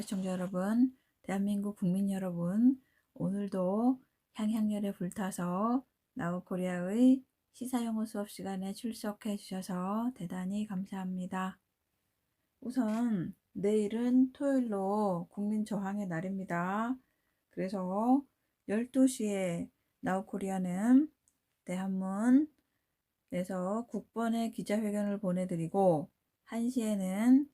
시청자 여러분, 대한민국 국민 여러분, 오늘도 향향열에 불타서 나우코리아의 시사영어 수업 시간에 출석해 주셔서 대단히 감사합니다. 우선 내일은 토요일로 국민 저항의 날입니다. 그래서 12시에 나우코리아는 대한문에서 국번의 기자회견을 보내드리고 1시에는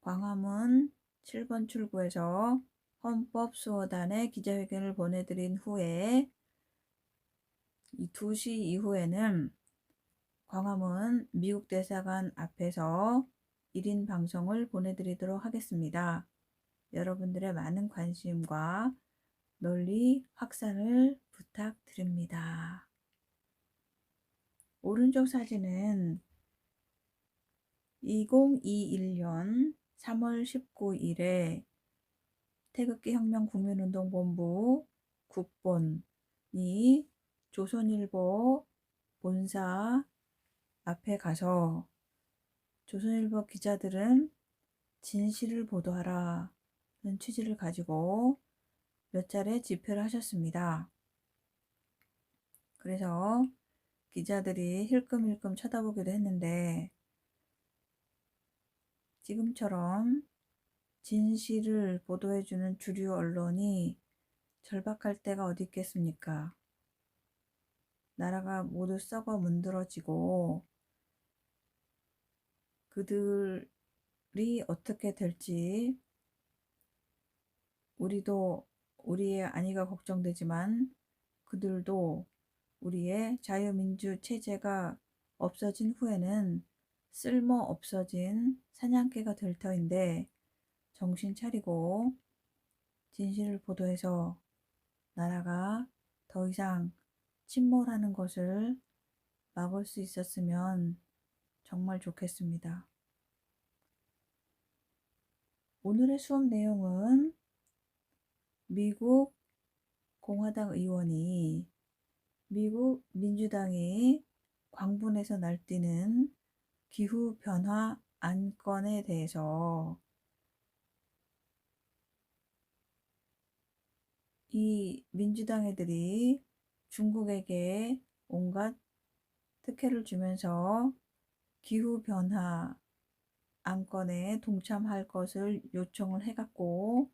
광화문 7번 출구에서 헌법수호단의 기자회견을 보내드린 후에 이 2시 이후에는 광화문 미국 대사관 앞에서 1인 방송을 보내드리도록 하겠습니다. 여러분들의 많은 관심과 널리 확산을 부탁드립니다. 오른쪽 사진은 2021년 3월 19일에 태극기 혁명 국민운동본부 국본이 조선일보 본사 앞에 가서 조선일보 기자들은 진실을 보도하라는 취지를 가지고 몇 차례 집회를 하셨습니다. 그래서 기자들이 힐끔힐끔 쳐다보기도 했는데 지금처럼 진실을 보도해주는 주류 언론이 절박할 때가 어디 있겠습니까? 나라가 모두 썩어 문드러지고 그들이 어떻게 될지 우리도 우리의 안위가 걱정되지만 그들도 우리의 자유민주 체제가 없어진 후에는 쓸모 없어진 사냥개가 될 터인데 정신 차리고 진실을 보도해서 나라가 더 이상 침몰하는 것을 막을 수 있었으면 정말 좋겠습니다. 오늘의 수업 내용은 미국 공화당 의원이 미국 민주당이 광분에서 날뛰는 기후 변화 안건에 대해서 이 민주당 애들이 중국에게 온갖 특혜를 주면서 기후 변화 안건에 동참할 것을 요청을 해갖고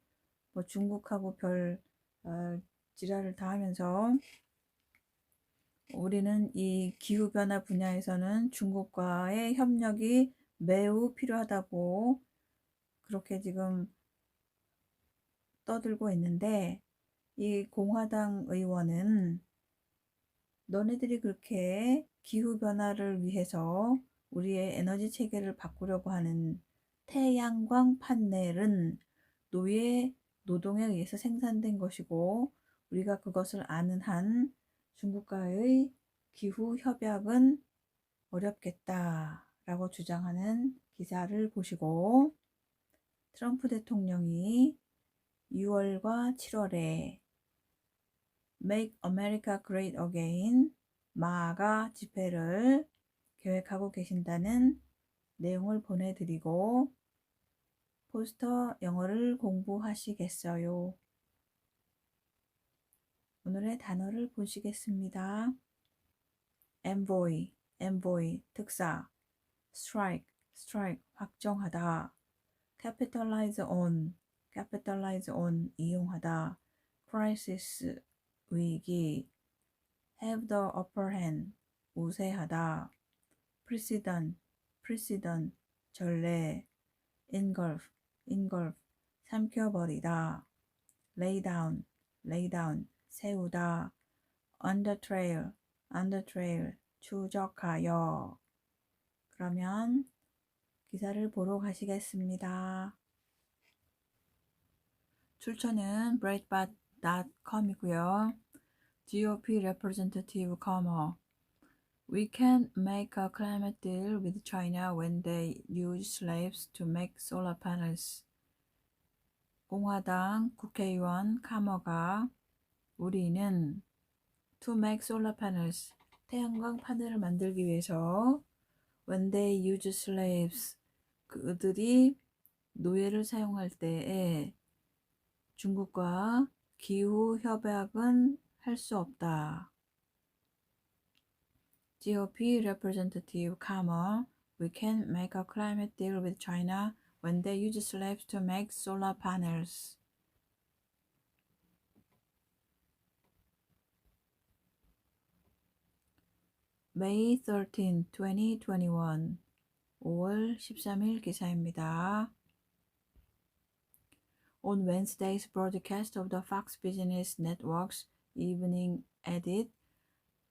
뭐 중국하고 별 어, 지랄을 다 하면서 우리는 이 기후변화 분야에서는 중국과의 협력이 매우 필요하다고 그렇게 지금 떠들고 있는데 이 공화당 의원은 너네들이 그렇게 기후변화를 위해서 우리의 에너지 체계를 바꾸려고 하는 태양광 판넬은 노예 노동에 의해서 생산된 것이고 우리가 그것을 아는 한 중국과의 기후 협약은 어렵겠다라고 주장하는 기사를 보시고 트럼프 대통령이 6월과 7월에 Make America Great Again 마가 집회를 계획하고 계신다는 내용을 보내드리고 포스터 영어를 공부하시겠어요? 오늘의 단어를 보시겠습니다. envoy, envoy, 특사, strike, strike, 확정하다, capitalize on, capitalize on, 이용하다, crisis, 위기, have the upper hand, 우세하다, precedent, precedent, 전례, engulf, engulf, 삼켜버리다, lay down, lay down, 세우다 under trail, under trail, 추적하여 그러면 기사를 보러 가시겠습니다. 출처는 breitbart.com이고요. GOP representative comer We can make a climate deal with China when they use slaves to make solar panels. 공화당 국회의원 카머가 우리는 to make solar panels 태양광 파넬을 만들기 위해서 when they use slaves 그들이 노예를 사용할 때에 중국과 기후 협약은 할 수 없다. GOP representative Kamal, we can make a climate deal with China when they use slaves to make solar panels. May 13, 2021 5월 13일 기사입니다. On Wednesday's broadcast of the Fox Business Network's evening edit,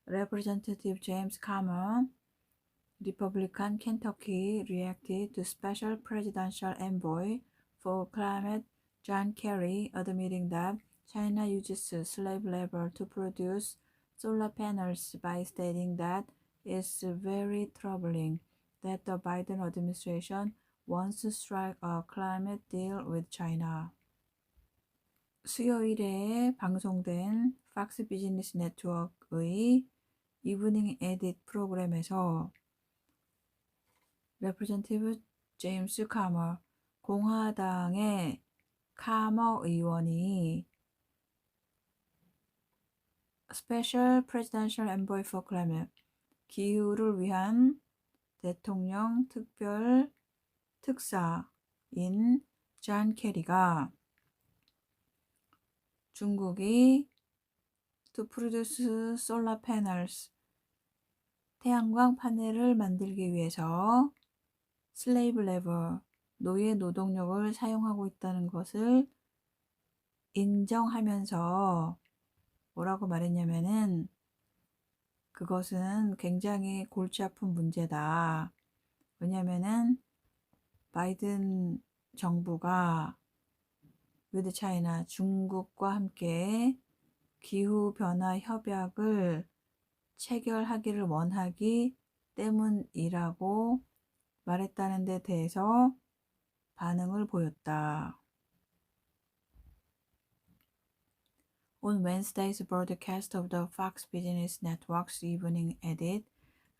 Representative James Comer, Republican Kentucky, reacted to Special Presidential Envoy for Climate John Kerry admitting that China uses slave labor to produce solar panels by stating that it's very troubling that the Biden administration wants to strike a climate deal with China. 수요일에 방송된 팍스 비즈니스 네트워크의 이브닝 에딧 프로그램에서 레프레젠티브 제임스 카머 공화당의 카머 의원이 Special Presidential Envoy for Climate 기후를 위한 대통령 특별 특사인 잔 캐리가 중국이 to produce solar panels 태양광 파넬을 만들기 위해서 slave labor 노예 노동력을 사용하고 있다는 것을 인정하면서 뭐라고 말했냐면은 그것은 굉장히 골치 아픈 문제다. 왜냐면은 바이든 정부가 위드 차이나 중국과 함께 기후 변화 협약을 체결하기를 원하기 때문이라고 말했다는 데 대해서 반응을 보였다. On Wednesday's broadcast of the Fox Business Network's evening edit,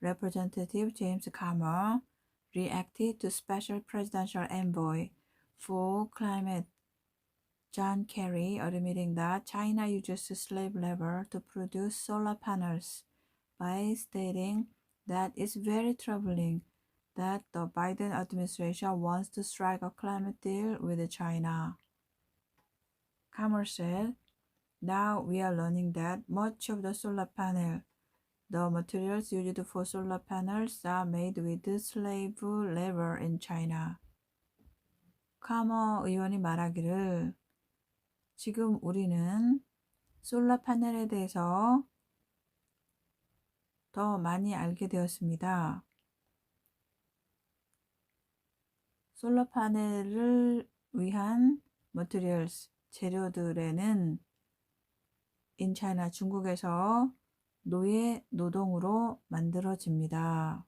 Representative James Comer reacted to Special Presidential Envoy for Climate John Kerry admitting that China uses slave labor to produce solar panels by stating that it's very troubling that the Biden administration wants to strike a climate deal with China. Kammer said, Now we are learning that much of the solar panel, the materials used for solar panels are made with slave labor in China. 카머 의원이 말하기를 지금 우리는 솔라 파넬에 대해서 더 많이 알게 되었습니다. 솔라 파넬을 위한 materials, 재료들에는 인차이나 중국에서 노예 노동으로 만들어집니다.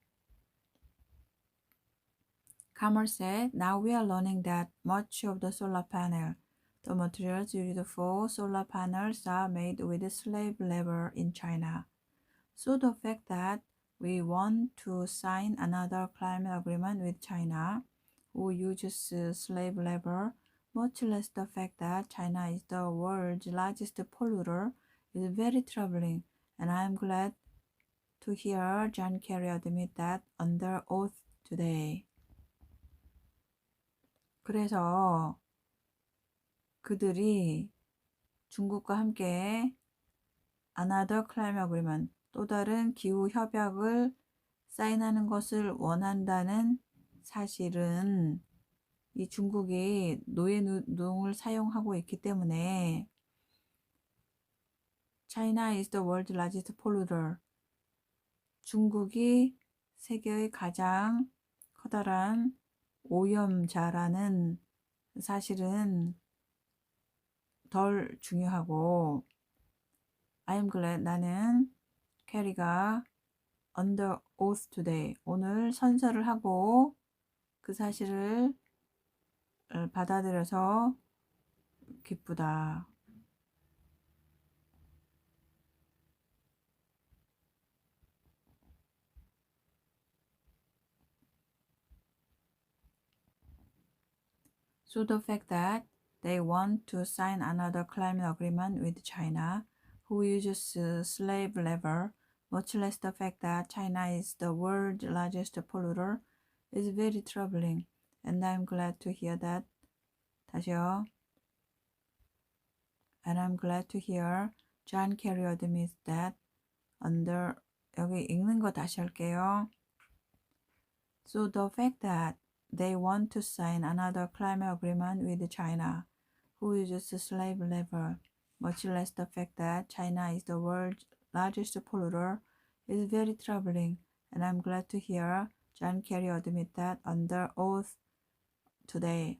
Kamal said, now we are learning that much of the solar panel The materials used for solar panels are made with slave labor in China. So the fact that we want to sign another climate agreement with China, who uses slave labor, much less the fact that China is the world's largest polluter, is very troubling, and I am glad to hear John Kerry admit that under oath today. 그래서 그들이 중국과 함께 Another Climate Agreement 또 다른 기후 협약을 사인하는 것을 원한다는 사실은 이 중국이 노예 노동을 사용하고 있기 때문에 China is the world's largest polluter. 중국이 세계의 가장 커다란 오염자라는 사실은 덜 중요하고 I'm glad 나는 캐리가 under oath today 오늘 선서를 하고 그 사실을 받아들여서 기쁘다. So the fact that they want to sign another climate agreement with China, who uses uh, slave labor, much less the fact that China is the world's largest polluter, is very troubling. And I'm glad to hear that. 다시요. And I'm glad to hear John Kerry admits that under 여기 읽는 거 다시 할게요. So the fact that they want to sign another climate agreement with China, who uses slave labor, much less the fact that China is the world's largest polluter, is very troubling, and I'm glad to hear John Kerry admit that under oath today.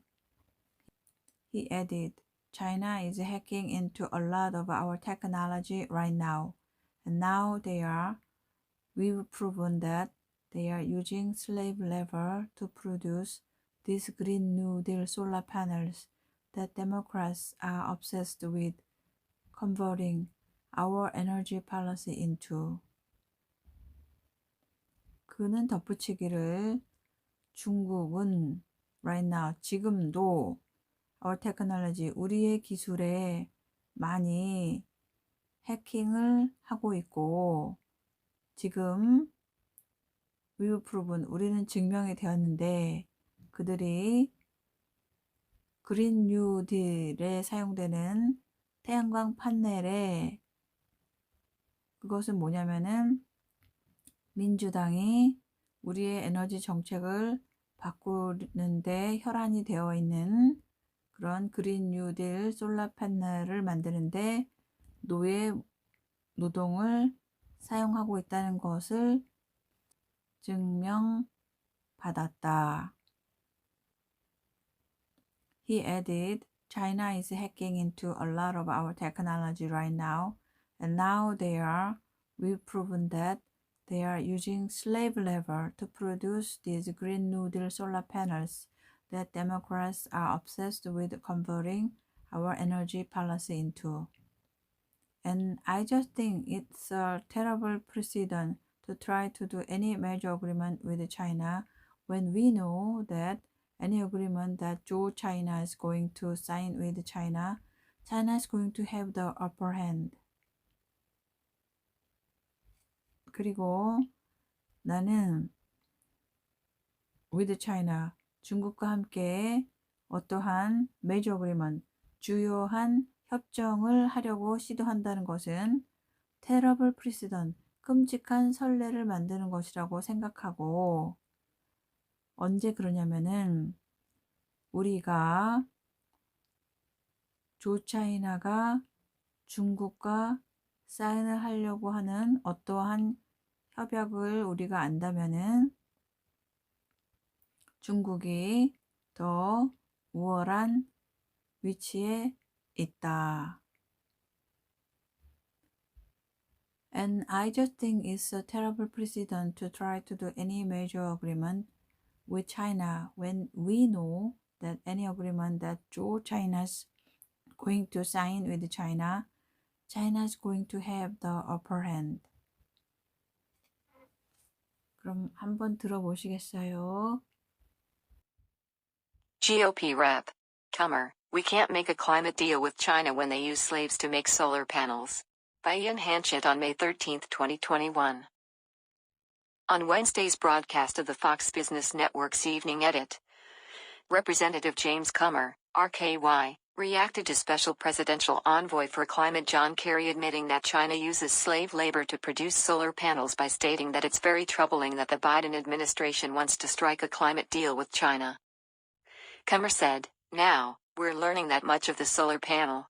He added, China is hacking into a lot of our technology right now, and now they are. We've proven that they are using slave labor to produce these Green New Deal solar panels that Democrats are obsessed with converting our energy policy into. 그는 덧붙이기를 중국은 right now. 지금도 our technology 우리의 기술에 많이 해킹을 하고 있고 지금 we've proven 우리는 증명이 되었는데 그들이 그린 뉴 딜에 사용되는 태양광 판넬에 그것은 뭐냐면은 민주당이 우리의 에너지 정책을 바꾸는데 혈안이 되어 있는 그런 그린 뉴딜 솔라 패널을 만드는데 노예 노동을 사용하고 있다는 것을 증명받았다. He added, China is hacking into a lot of our technology right now, and now they are, we've proven that they are using slave labor to produce these green noodle solar panels that Democrats are obsessed with converting our energy policy into. And I just think it's a terrible precedent to try to do any major agreement with China when we know that any agreement that Joe China is going to sign with China, China is going to have the upper hand. 그리고 나는 with China, 중국과 함께 어떠한 major agreement, 주요한 협정을 하려고 시도한다는 것은 terrible precedent, 끔찍한 선례를 만드는 것이라고 생각하고 언제 그러냐면은 우리가 조차이나가 중국과 사인을 하려고 하는 어떠한 협약을 우리가 안다면은 중국이 더 우월한 위치에 있다. And I just think it's a terrible precedent to try to do any major agreement with China when we know that any agreement that Joe China's going to sign with China, China is going to have the upper hand. 그럼 한번 들어보시겠어요? GOP rep. Comer, we can't make a climate deal with China when they use slaves to make solar panels. By Ian Hanchett on May 13, 2021. On Wednesday's broadcast of the Fox Business Network's Evening Edit, Representative James Comer, RKY, reacted to Special Presidential Envoy for Climate John Kerry admitting that China uses slave labor to produce solar panels by stating that it's very troubling that the Biden administration wants to strike a climate deal with China. Comer said, Now, we're learning that much of the solar panel,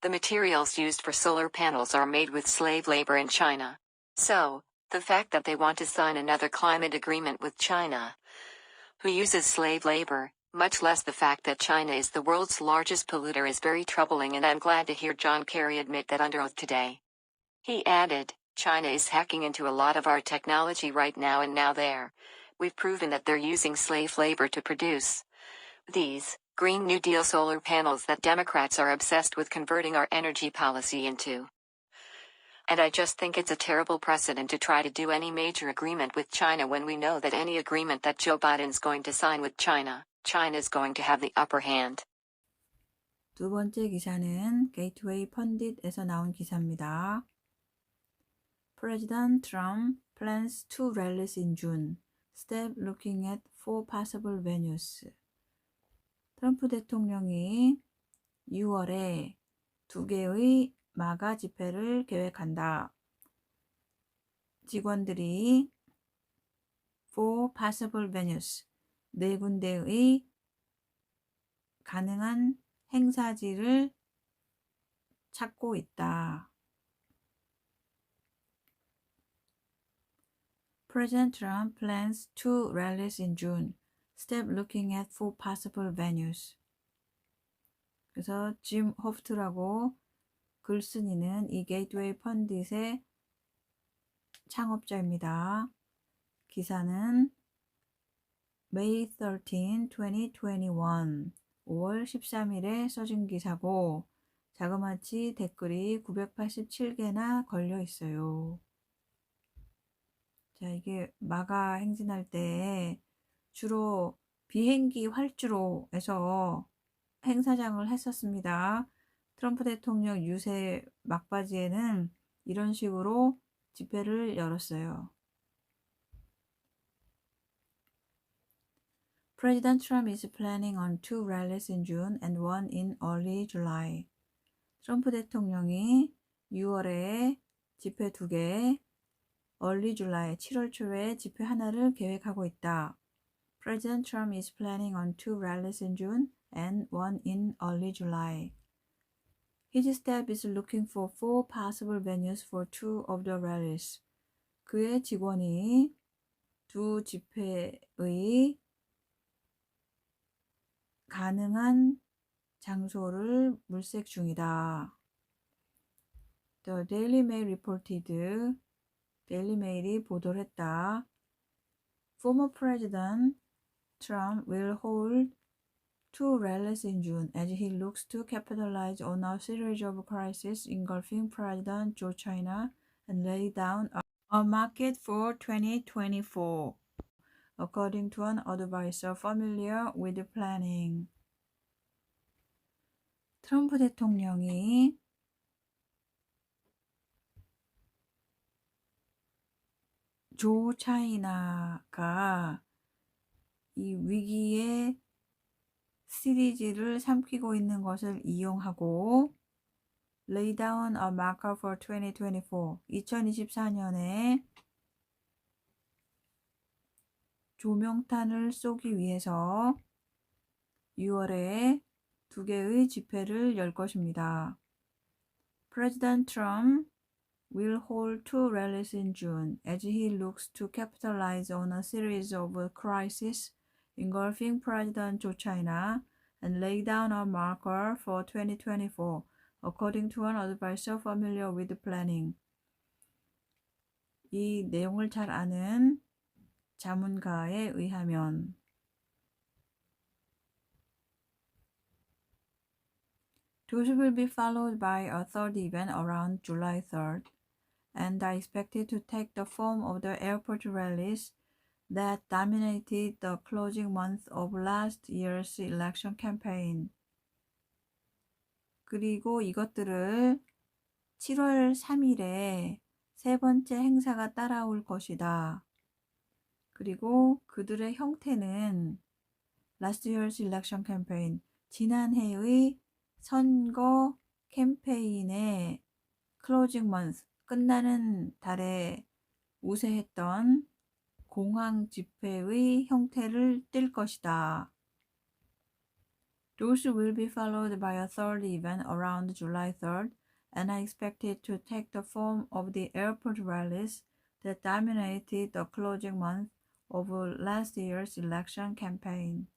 the materials used for solar panels are made with slave labor in China. So, the fact that they want to sign another climate agreement with China, who uses slave labor, much less the fact that China is the world's largest polluter is very troubling and I'm glad to hear John Kerry admit that under oath today. He added, China is hacking into a lot of our technology right now and now there. We've proven that they're using slave labor to produce these Green New Deal solar panels that Democrats are obsessed with converting our energy policy into. And I just think it's a terrible precedent to try to do any major agreement with China when we know that any agreement that Joe Biden's going to sign with China, China's going to have the upper hand. 두 번째 기사는 게이트웨이 펀딧에서 나온 기사입니다. President Trump plans two rallies in June. Step looking at four possible venues. 트럼프 대통령이 6월에 두 개의 마가 집회를 계획한다. 직원들이 four possible venues 네 군데의 가능한 행사지를 찾고 있다. President Trump plans two rallies in June. Step looking at four possible venues. 그래서 짐 호프트라고 글쓴이는 이 게이트웨이 펀딧의 창업자입니다. 기사는 May 13, 2021 5월 13일에 써진 기사고 자그마치 댓글이 987개나 걸려 있어요. 자, 이게 마가 행진할 때 주로 비행기 활주로에서 행사장을 했었습니다. 트럼프 대통령 유세 막바지에는 이런 식으로 집회를 열었어요. President Trump is planning on two rallies in June and one in early July. 트럼프 대통령이 6월에 집회 두 개, early July 7월 초에 집회 하나를 계획하고 있다. President Trump is planning on two rallies in June and one in early July. His staff is looking for four possible venues for two of the rallies. 그의 직원이 두 집회의 가능한 장소를 물색 중이다. The Daily Mail reported, Daily Mail이 보도를 했다. Former President Trump will hold two rallies in June as he looks to capitalize on a series of crises engulfing President Joe China and lay down a market for 2024. According to an advisor familiar with planning. 트럼프 대통령이 조 차이나가 이 위기의 시리즈를 삼키고 있는 것을 이용하고 lay down a marker for 2024 2024년에 조명탄을 쏘기 위해서 6월에 두 개의 집회를 열 것입니다. President Trump will hold two rallies in June as he looks to capitalize on a series of crises engulfing President Joe China and lay down a marker for 2024, according to an advisor familiar with planning. 이 내용을 잘 아는 자문가에 의하면 Those will be followed by a third event around July 3rd and are expected to take the form of the airport rallies that dominated the closing month of last year's election campaign. 그리고 이것들을 7월 3일에 세 번째 행사가 따라올 것이다. 그리고 그들의 형태는 last year's election campaign, 지난해의 선거 캠페인의 closing month, 끝나는 달에 우세했던 공항 집회의 형태를 띨 것이다. Those will be followed by a third event around July 3rd and are expected to take the form of the airport rallies that dominated the closing month of last year's election campaign.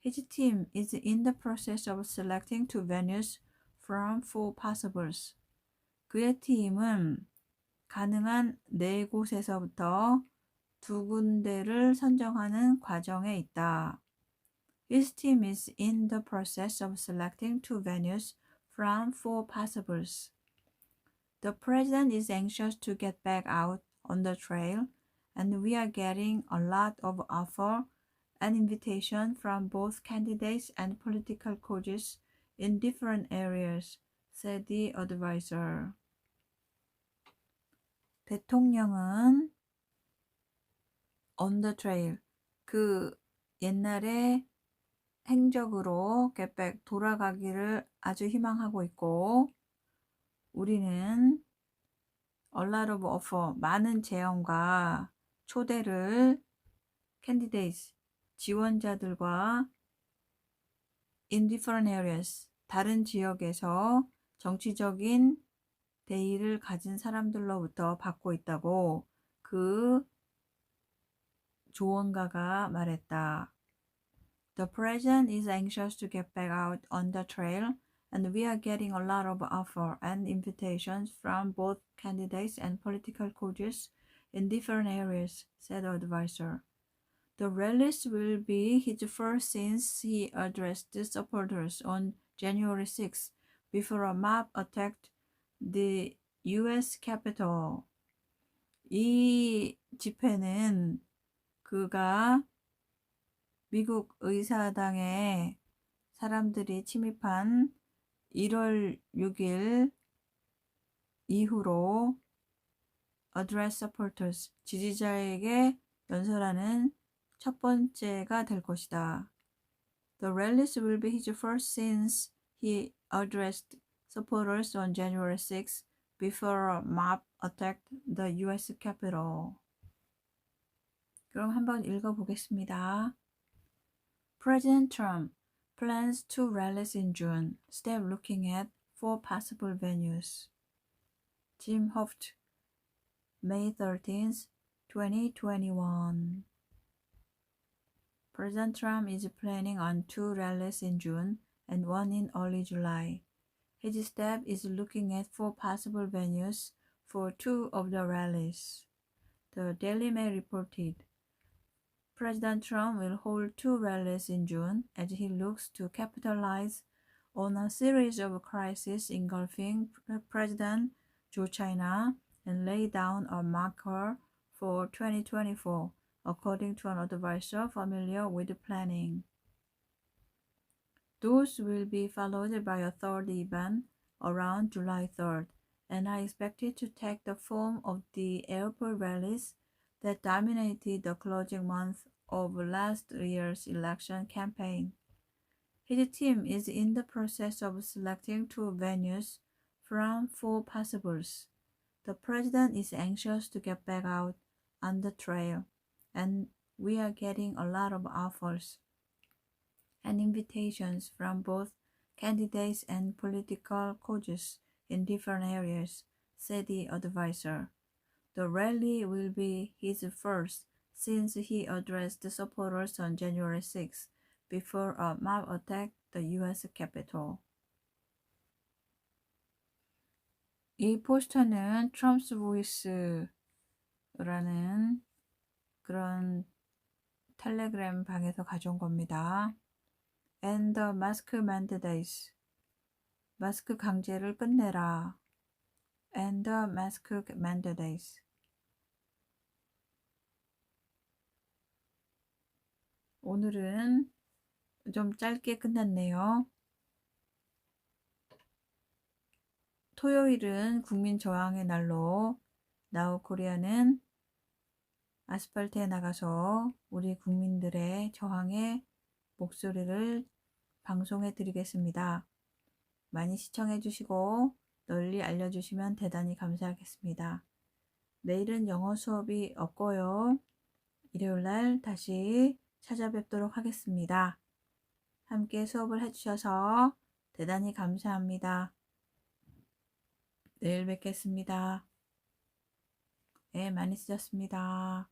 His team is in the process of selecting two venues from four possibles. 그의 팀은 가능한 네 곳에서부터 두 군데를 선정하는 과정에 있다. His team is in the process of selecting two venues from four possibles. The president is anxious to get back out on the trail, and we are getting a lot of offer an invitation from both candidates and political coaches in different areas, said the advisor. 대통령은 on the trail, 그 옛날에 행적으로 back, 돌아가기를 아주 희망하고 있고, 우리는 a lot of offer, 많은 제안과 초대를 candidates, 지원자들과 in different areas, 다른 지역에서 정치적인 대의를 가진 사람들로부터 받고 있다고 그 조언가가 말했다. The president is anxious to get back out on the trail, and we are getting a lot of offer and invitations from both candidates and political coaches in different areas, said the advisor. The rallies will be his first since he addressed the supporters on January 6 before a mob attacked the U.S. Capitol. 이 집회는 그가 미국 의사당에 사람들이 침입한 1월 6일 이후로 address supporters 지지자에게 연설하는 첫 번째가 될 것이다. The rallies will be his first since he addressed supporters on January 6 before a mob attacked the U.S. Capitol. 그럼 한번 읽어보겠습니다. President Trump plans two rallies in June, step looking at four possible venues. Jim Hoft, May 13th, 2021. President Trump is planning on two rallies in June and one in early July. His staff is looking at four possible venues for two of the rallies. The Daily Mail reported President Trump will hold two rallies in June as he looks to capitalize on a series of crises engulfing President Joe China and lay down a marker for 2024, according to an advisor familiar with planning. Those will be followed by a third event around July 3rd and are expected to take the form of the airport rallies that dominated the closing month of last year's election campaign. His team is in the process of selecting two venues from four possibles. The president is anxious to get back out on the trail, and we are getting a lot of offers and invitations from both candidates and political coaches in different areas, said the advisor. The rally will be his first since he addressed the supporters on January 6 before a mob attacked the U.S. Capitol. 이 포스터는 트럼스 보이스라는 그런 텔레그램 방에서 가져온 겁니다. And the mask mandates. 마스크 강제를 끝내라. And the mask mandates. 오늘은 좀 짧게 끝났네요. 토요일은 국민 저항의 날로 나우 코리아는 아스팔트에 나가서 우리 국민들의 저항의 목소리를 방송해 드리겠습니다. 많이 시청해 주시고 널리 알려주시면 대단히 감사하겠습니다. 내일은 영어 수업이 없고요. 일요일 날 다시 찾아뵙도록 하겠습니다. 함께 수업을 해주셔서 대단히 감사합니다. 내일 뵙겠습니다. 네, 많이 쓰셨습니다.